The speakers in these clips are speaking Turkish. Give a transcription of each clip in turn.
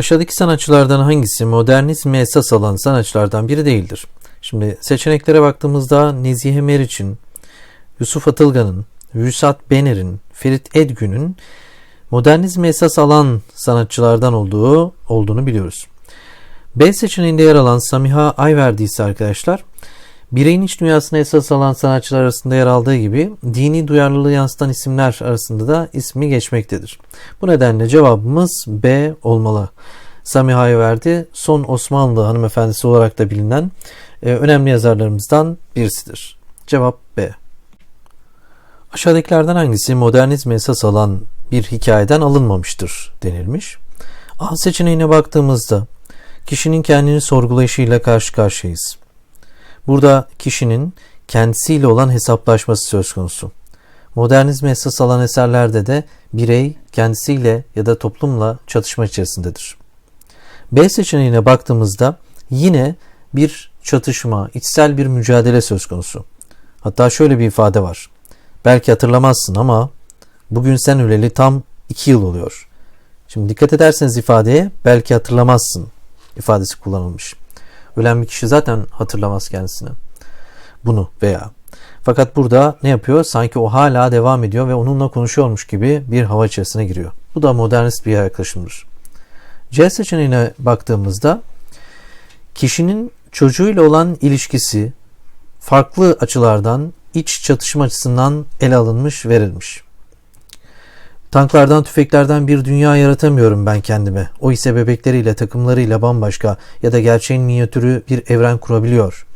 Aşağıdaki sanatçılardan hangisi modernizme esas alan sanatçılardan biri değildir? Şimdi seçeneklere baktığımızda Nezihe Meriç'in, Yusuf Atılgan'ın, Vüsat Bener'in, Ferit Edgün'ün modernizme esas alan sanatçılardan olduğu olduğunu biliyoruz. B seçeneğinde yer alan Samiha Ayverdi ise arkadaşlar bireyin iç dünyasına esas alan sanatçılar arasında yer aldığı gibi dini duyarlılığı yansıtan isimler arasında da ismi geçmektedir. Bu nedenle cevabımız B olmalı. Samiha Ayverdi son Osmanlı hanımefendisi olarak da bilinen e, önemli yazarlarımızdan birisidir. Cevap B. Aşağıdakilerden hangisi modernizme esas alan bir hikayeden alınmamıştır denilmiş. A seçeneğine baktığımızda kişinin kendini sorgulayışıyla karşı karşıyayız. Burada kişinin kendisiyle olan hesaplaşması söz konusu. Modernizme esas alan eserlerde de birey kendisiyle ya da toplumla çatışma içerisindedir. B seçeneğine baktığımızda yine bir çatışma, içsel bir mücadele söz konusu. Hatta şöyle bir ifade var. Belki hatırlamazsın ama bugün sen öleli tam iki yıl oluyor. Şimdi dikkat ederseniz ifadeye belki hatırlamazsın ifadesi kullanılmış. Ölen bir kişi zaten hatırlamaz kendisini. Bunu veya. Fakat burada ne yapıyor? Sanki o hala devam ediyor ve onunla konuşuyormuş gibi bir hava içerisine giriyor. Bu da modernist bir yaklaşımdır. C seçeneğine baktığımızda kişinin çocuğuyla olan ilişkisi farklı açılardan iç çatışma açısından ele alınmış, verilmiş. Tanklardan, tüfeklerden bir dünya yaratamıyorum ben kendime. O ise bebekleriyle, takımlarıyla bambaşka ya da gerçeğin minyatürü bir evren kurabiliyor.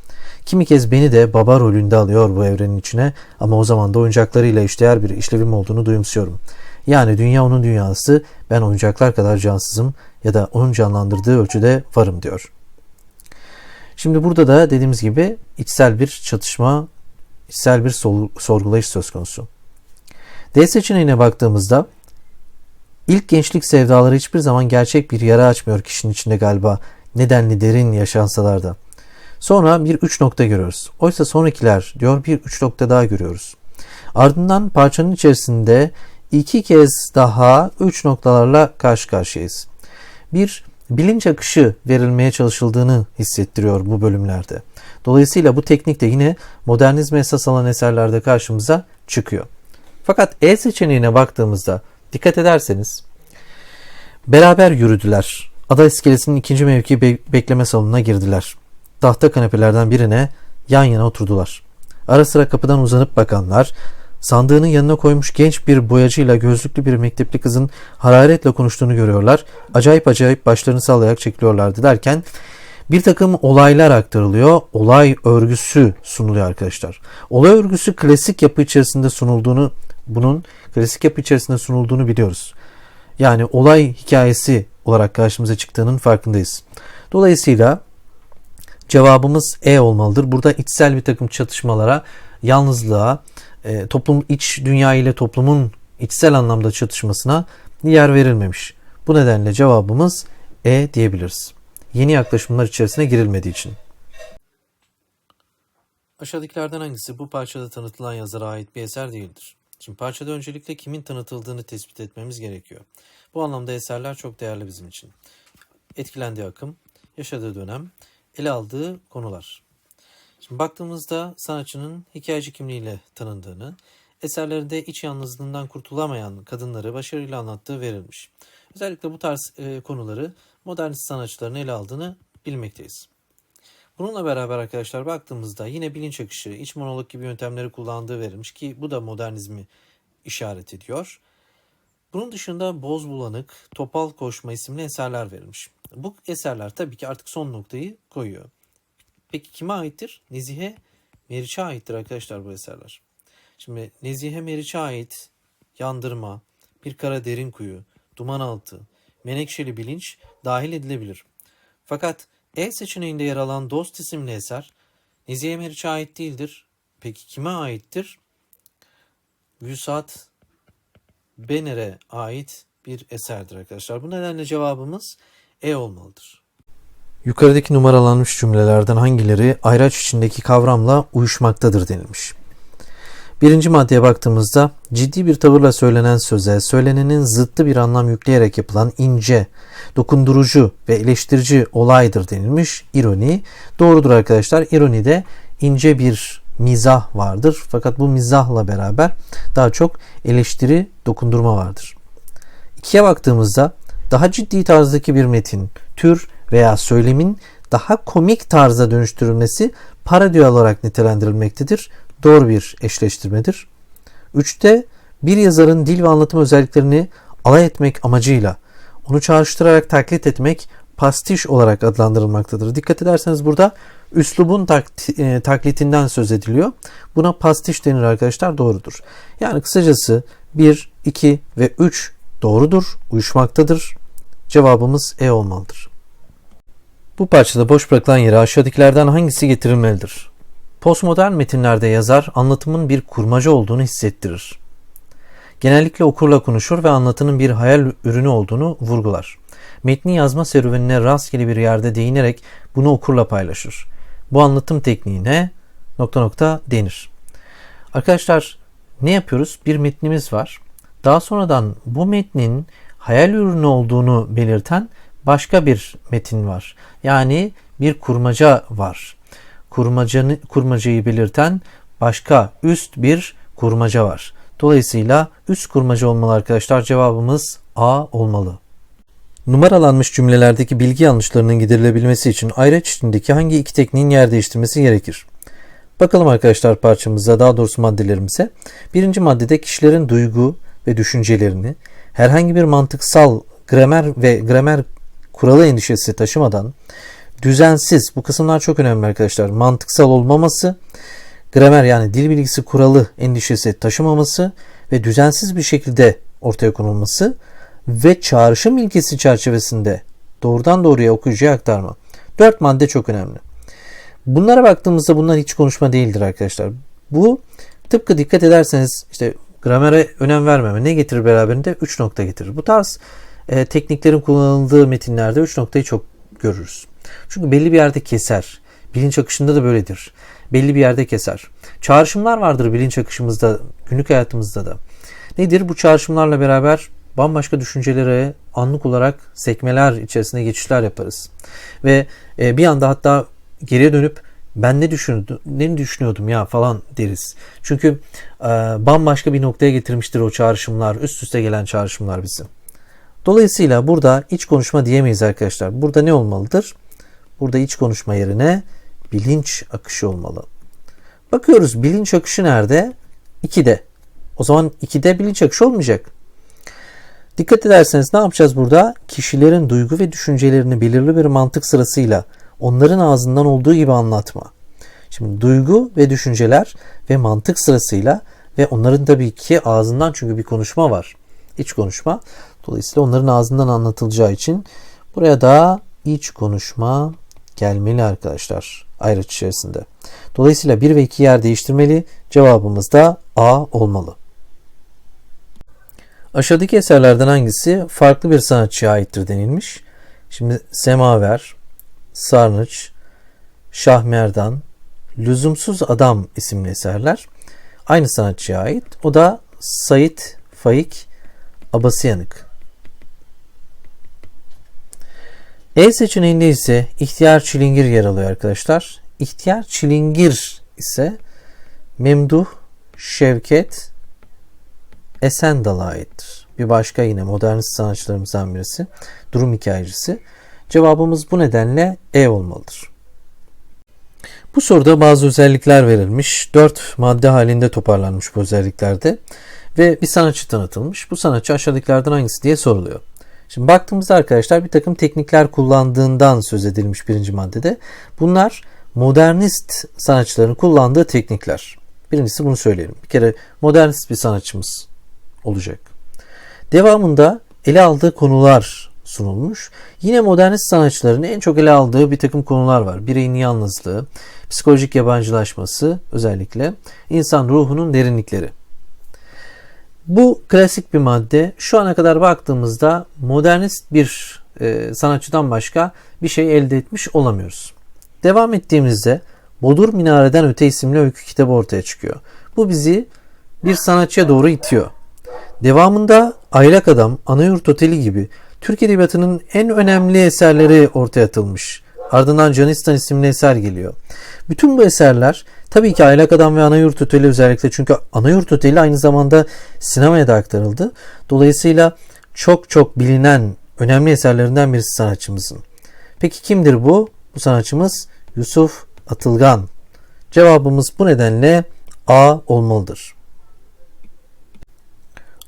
Kimi kez beni de baba rolünde alıyor bu evrenin içine ama o zaman da oyuncaklarıyla işleyer bir işlevim olduğunu duyumsuyorum. Yani dünya onun dünyası, ben oyuncaklar kadar cansızım ya da onun canlandırdığı ölçüde varım diyor. Şimdi burada da dediğimiz gibi içsel bir çatışma, içsel bir sorgulayış söz konusu. D seçeneğine baktığımızda ilk gençlik sevdaları hiçbir zaman gerçek bir yara açmıyor kişinin içinde galiba nedenli derin yaşansalar da. Sonra bir üç nokta görüyoruz. Oysa sonrakiler diyor bir üç nokta daha görüyoruz. Ardından parçanın içerisinde iki kez daha üç noktalarla karşı karşıyayız. Bir bilinç akışı verilmeye çalışıldığını hissettiriyor bu bölümlerde. Dolayısıyla bu teknik de yine modernizme esas alan eserlerde karşımıza çıkıyor. Fakat E seçeneğine baktığımızda dikkat ederseniz beraber yürüdüler. Ada iskelesinin ikinci mevki be- bekleme salonuna girdiler. Tahta kanepelerden birine yan yana oturdular. Ara sıra kapıdan uzanıp bakanlar, sandığının yanına koymuş genç bir boyacıyla gözlüklü bir mektepli kızın hararetle konuştuğunu görüyorlar. Acayip acayip başlarını sallayarak çekiliyorlardı derken bir takım olaylar aktarılıyor. Olay örgüsü sunuluyor arkadaşlar. Olay örgüsü klasik yapı içerisinde sunulduğunu bunun klasik yapı içerisinde sunulduğunu biliyoruz. Yani olay hikayesi olarak karşımıza çıktığının farkındayız. Dolayısıyla cevabımız E olmalıdır. Burada içsel bir takım çatışmalara, yalnızlığa, e, toplum iç dünya ile toplumun içsel anlamda çatışmasına yer verilmemiş. Bu nedenle cevabımız E diyebiliriz. Yeni yaklaşımlar içerisine girilmediği için. Aşağıdakilerden hangisi bu parçada tanıtılan yazara ait bir eser değildir? Şimdi parçada öncelikle kimin tanıtıldığını tespit etmemiz gerekiyor. Bu anlamda eserler çok değerli bizim için. Etkilendiği akım, yaşadığı dönem, ele aldığı konular. Şimdi baktığımızda sanatçının hikayeci kimliğiyle tanındığını, eserlerinde iç yalnızlığından kurtulamayan kadınları başarıyla anlattığı verilmiş. Özellikle bu tarz e, konuları modernist sanatçıların ele aldığını bilmekteyiz. Bununla beraber arkadaşlar baktığımızda yine bilinç akışı, iç monolog gibi yöntemleri kullandığı verilmiş ki bu da modernizmi işaret ediyor. Bunun dışında Boz Bulanık, Topal Koşma isimli eserler verilmiş. Bu eserler tabii ki artık son noktayı koyuyor. Peki kime aittir? Nezihe Meriç'e aittir arkadaşlar bu eserler. Şimdi Nezihe Meriç'e ait Yandırma, Bir Kara Derin Kuyu, Duman Altı, Menekşeli Bilinç dahil edilebilir. Fakat E seçeneğinde yer alan Dost isimli eser Nezihe Meriç'e ait değildir. Peki kime aittir? Vüsat Bener'e ait bir eserdir arkadaşlar. Bu nedenle cevabımız E olmalıdır. Yukarıdaki numaralanmış cümlelerden hangileri ayraç içindeki kavramla uyuşmaktadır denilmiş. Birinci maddeye baktığımızda ciddi bir tavırla söylenen söze, söylenenin zıttı bir anlam yükleyerek yapılan ince, dokundurucu ve eleştirici olaydır denilmiş. İroni doğrudur arkadaşlar. İronide ince bir mizah vardır. Fakat bu mizahla beraber daha çok eleştiri, dokundurma vardır. İkiye baktığımızda daha ciddi tarzdaki bir metin, tür veya söylemin daha komik tarza dönüştürülmesi parodi olarak nitelendirilmektedir. Doğru bir eşleştirmedir. Üçte bir yazarın dil ve anlatım özelliklerini alay etmek amacıyla onu çağrıştırarak taklit etmek pastiş olarak adlandırılmaktadır. Dikkat ederseniz burada üslubun e, taklitinden söz ediliyor. Buna pastiş denir arkadaşlar doğrudur. Yani kısacası 1, 2 ve 3 doğrudur, uyuşmaktadır. Cevabımız E olmalıdır. Bu parçada boş bırakılan yere aşağıdakilerden hangisi getirilmelidir? Postmodern metinlerde yazar anlatımın bir kurmaca olduğunu hissettirir. Genellikle okurla konuşur ve anlatının bir hayal ürünü olduğunu vurgular. Metni yazma serüvenine rastgele bir yerde değinerek bunu okurla paylaşır. Bu anlatım tekniğine nokta nokta denir. Arkadaşlar ne yapıyoruz? Bir metnimiz var. Daha sonradan bu metnin hayal ürünü olduğunu belirten başka bir metin var. Yani bir kurmaca var. Kurmacanı, kurmacayı belirten başka üst bir kurmaca var. Dolayısıyla üst kurmaca olmalı arkadaşlar. Cevabımız A olmalı. Numaralanmış cümlelerdeki bilgi yanlışlarının giderilebilmesi için ayraç içindeki hangi iki tekniğin yer değiştirmesi gerekir? Bakalım arkadaşlar parçamıza daha doğrusu maddelerimize. Birinci maddede kişilerin duygu ve düşüncelerini herhangi bir mantıksal gramer ve gramer kuralı endişesi taşımadan düzensiz bu kısımlar çok önemli arkadaşlar. Mantıksal olmaması, gramer yani dil bilgisi kuralı endişesi taşımaması ve düzensiz bir şekilde ortaya konulması ve çağrışım ilkesi çerçevesinde doğrudan doğruya okuyucuya aktarma. Dört madde çok önemli. Bunlara baktığımızda bunlar hiç konuşma değildir arkadaşlar. Bu tıpkı dikkat ederseniz işte gramere önem vermeme ne getirir beraberinde? 3 nokta getirir. Bu tarz e, tekniklerin kullanıldığı metinlerde 3 noktayı çok görürüz. Çünkü belli bir yerde keser. Bilinç akışında da böyledir. Belli bir yerde keser. Çağrışımlar vardır bilinç akışımızda, günlük hayatımızda da. Nedir? Bu çağrışımlarla beraber bambaşka düşüncelere anlık olarak sekmeler içerisinde geçişler yaparız. Ve e, bir anda hatta geriye dönüp ben ne düşünüyordum, ne düşünüyordum ya falan deriz. Çünkü e, bambaşka bir noktaya getirmiştir o çağrışımlar, üst üste gelen çağrışımlar bizi. Dolayısıyla burada iç konuşma diyemeyiz arkadaşlar. Burada ne olmalıdır? Burada iç konuşma yerine bilinç akışı olmalı. Bakıyoruz bilinç akışı nerede? 2'de. O zaman 2'de bilinç akışı olmayacak. Dikkat ederseniz ne yapacağız burada? Kişilerin duygu ve düşüncelerini belirli bir mantık sırasıyla onların ağzından olduğu gibi anlatma. Şimdi duygu ve düşünceler ve mantık sırasıyla ve onların tabii ki ağzından çünkü bir konuşma var. İç konuşma. Dolayısıyla onların ağzından anlatılacağı için buraya da iç konuşma gelmeli arkadaşlar ayrıç içerisinde. Dolayısıyla 1 ve 2 yer değiştirmeli. Cevabımız da A olmalı. Aşağıdaki eserlerden hangisi farklı bir sanatçıya aittir denilmiş. Şimdi Semaver, Sarnıç, Şahmerdan, Lüzumsuz Adam isimli eserler aynı sanatçıya ait. O da Sait Faik Abasıyanık. E seçeneğinde ise ihtiyar çilingir yer alıyor arkadaşlar. İhtiyar çilingir ise Memduh Şevket Esendal'a aittir. Bir başka yine modernist sanatçılarımızdan birisi. Durum hikayecisi. Cevabımız bu nedenle E olmalıdır. Bu soruda bazı özellikler verilmiş. Dört madde halinde toparlanmış bu özelliklerde. Ve bir sanatçı tanıtılmış. Bu sanatçı aşağıdakilerden hangisi diye soruluyor. Şimdi baktığımızda arkadaşlar bir takım teknikler kullandığından söz edilmiş birinci maddede. Bunlar modernist sanatçıların kullandığı teknikler. Birincisi bunu söyleyelim. Bir kere modernist bir sanatçımız olacak. Devamında ele aldığı konular sunulmuş. Yine modernist sanatçıların en çok ele aldığı bir takım konular var. Bireyin yalnızlığı, psikolojik yabancılaşması özellikle, insan ruhunun derinlikleri. Bu klasik bir madde. Şu ana kadar baktığımızda modernist bir e, sanatçıdan başka bir şey elde etmiş olamıyoruz. Devam ettiğimizde Bodur Minareden Öte isimli öykü kitabı ortaya çıkıyor. Bu bizi bir sanatçıya doğru itiyor. Devamında Aylak Adam, Anayurt Oteli gibi Türk Edebiyatı'nın en önemli eserleri ortaya atılmış. Ardından Canistan isimli eser geliyor. Bütün bu eserler tabii ki Aylak Adam ve Anayurt Oteli özellikle çünkü Anayurt Oteli aynı zamanda sinemaya da aktarıldı. Dolayısıyla çok çok bilinen önemli eserlerinden birisi sanatçımızın. Peki kimdir bu? Bu sanatçımız Yusuf Atılgan. Cevabımız bu nedenle A olmalıdır.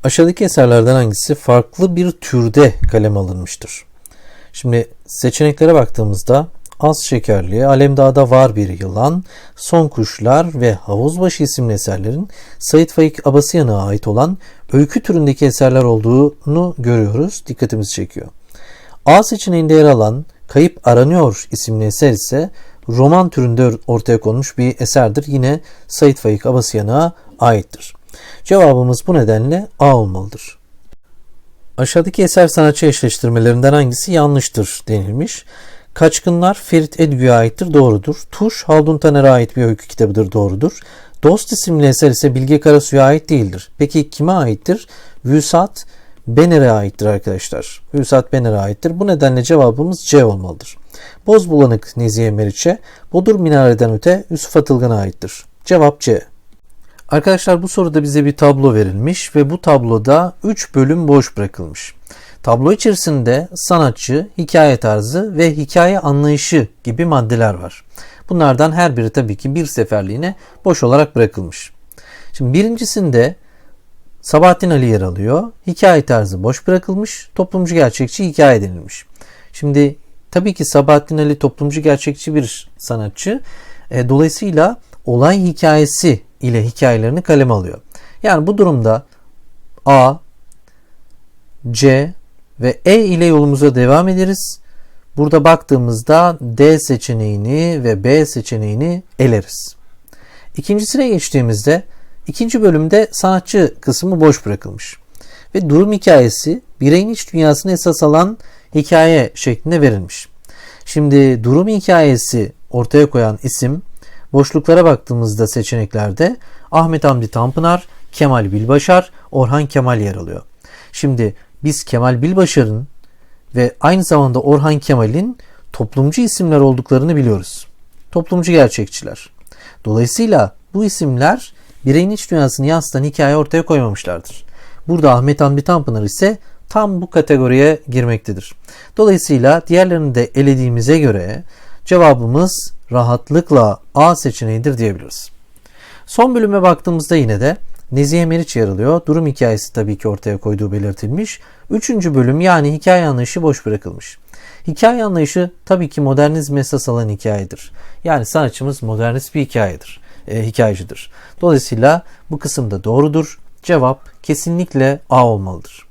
Aşağıdaki eserlerden hangisi farklı bir türde kalem alınmıştır? Şimdi seçeneklere baktığımızda Az Şekerli, Alemdağ'da Var Bir Yılan, Son Kuşlar ve Havuzbaşı isimli eserlerin Sayit Faik Abasıyan'a ait olan öykü türündeki eserler olduğunu görüyoruz. Dikkatimizi çekiyor. A seçeneğinde yer alan Kayıp Aranıyor isimli eser ise roman türünde ortaya konmuş bir eserdir. Yine Sayit Faik Abasıyan'a aittir. Cevabımız bu nedenle A olmalıdır. Aşağıdaki eser sanatçı eşleştirmelerinden hangisi yanlıştır denilmiş. Kaçkınlar Ferit Edgü'ye aittir doğrudur. Tuş Haldun Taner'e ait bir öykü kitabıdır doğrudur. Dost isimli eser ise Bilge Karasu'ya ait değildir. Peki kime aittir? Vüsat Bener'e aittir arkadaşlar. Vüsat Bener'e aittir. Bu nedenle cevabımız C olmalıdır. Boz bulanık Nezihe Meriç'e, Bodur Minare'den öte Yusuf Atılgan'a aittir. Cevap C. Arkadaşlar bu soruda bize bir tablo verilmiş ve bu tabloda 3 bölüm boş bırakılmış. Tablo içerisinde sanatçı, hikaye tarzı ve hikaye anlayışı gibi maddeler var. Bunlardan her biri tabii ki bir seferliğine boş olarak bırakılmış. Şimdi birincisinde Sabahattin Ali yer alıyor. Hikaye tarzı boş bırakılmış. Toplumcu gerçekçi hikaye denilmiş. Şimdi tabii ki Sabahattin Ali toplumcu gerçekçi bir sanatçı. E, dolayısıyla olay hikayesi ile hikayelerini kaleme alıyor. Yani bu durumda A, C ve E ile yolumuza devam ederiz. Burada baktığımızda D seçeneğini ve B seçeneğini eleriz. İkincisine geçtiğimizde ikinci bölümde sanatçı kısmı boş bırakılmış. Ve durum hikayesi bireyin iç dünyasını esas alan hikaye şeklinde verilmiş. Şimdi durum hikayesi ortaya koyan isim boşluklara baktığımızda seçeneklerde Ahmet Hamdi Tanpınar, Kemal Bilbaşar, Orhan Kemal yer alıyor. Şimdi biz Kemal Bilbaşar'ın ve aynı zamanda Orhan Kemal'in toplumcu isimler olduklarını biliyoruz. Toplumcu gerçekçiler. Dolayısıyla bu isimler bireyin iç dünyasını yansıtan hikaye ortaya koymamışlardır. Burada Ahmet Hamdi Tanpınar ise tam bu kategoriye girmektedir. Dolayısıyla diğerlerini de elediğimize göre cevabımız rahatlıkla A seçeneğidir diyebiliriz. Son bölüme baktığımızda yine de Nezihe Meriç yer alıyor. Durum hikayesi tabii ki ortaya koyduğu belirtilmiş. Üçüncü bölüm yani hikaye anlayışı boş bırakılmış. Hikaye anlayışı tabii ki modernizm esas alan hikayedir. Yani sanatçımız modernist bir hikayedir, e, hikayecidir. Dolayısıyla bu kısımda doğrudur. Cevap kesinlikle A olmalıdır.